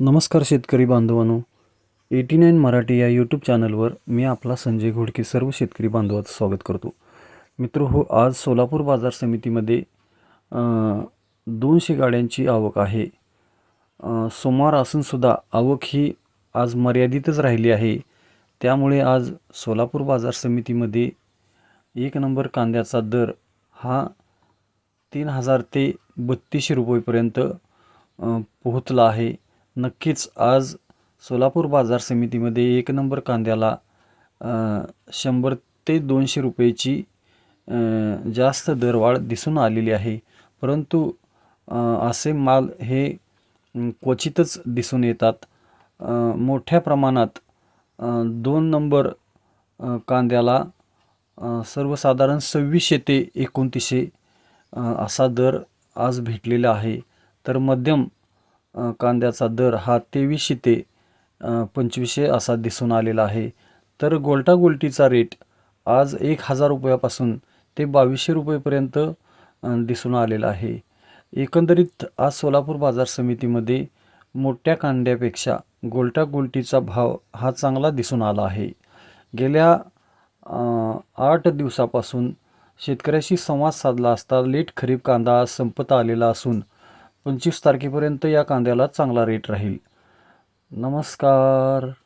नमस्कार शेतकरी बांधवांनो. एटी नाईन मराठी या यूट्यूब चॅनलवर मी आपला संजय घोडके सर्व शेतकरी बांधवाचं स्वागत करतो. मित्र हो आज सोलापूर बाजार समितीमध्ये दोनशे गाड्यांची आवक आहे. सोमवार असूनसुद्धा आवक ही आज मर्यादितच राहिली आहे. त्यामुळे आज सोलापूर बाजार समितीमध्ये एक नंबर कांद्याचा दर हा तीन हजार ते बत्तीसशे रुपयेपर्यंत पोहोचला आहे. नक्कीच आज सोलापूर बाजार समितीमध्ये एक नंबर कांद्याला शंभर ते दोनशे रुपयाची जास्त दरवाढ दिसून आलेली आहे. परंतु असे माल हे क्वचितच दिसून येतात. मोठ्या प्रमाणात दोन नंबर कांद्याला सर्वसाधारण सव्वीसशे ते एकोणतीसशे असा दर आज भेटलेला आहे. तर मध्यम कांद्याचा दर हा तेवीसशे ते पंचवीसशे असा दिसून आलेला आहे. तर गोलटागोलटीचा रेट आज एक हजार रुपयापासून ते बावीसशे रुपयेपर्यंत दिसून आलेला आहे. एकंदरीत आज सोलापूर बाजार समितीमध्ये मोठ्या कांद्यापेक्षा गोलटागोलटीचा भाव हा चांगला दिसून आला आहे. गेल्या आठ दिवसापासून शेतकऱ्याशी संवाद साधला असता लेट खरीप कांदा आज संपत आलेला असून पंचवीस तारखेपर्यंत या कांद्याला चांगला रेट राहील. नमस्कार.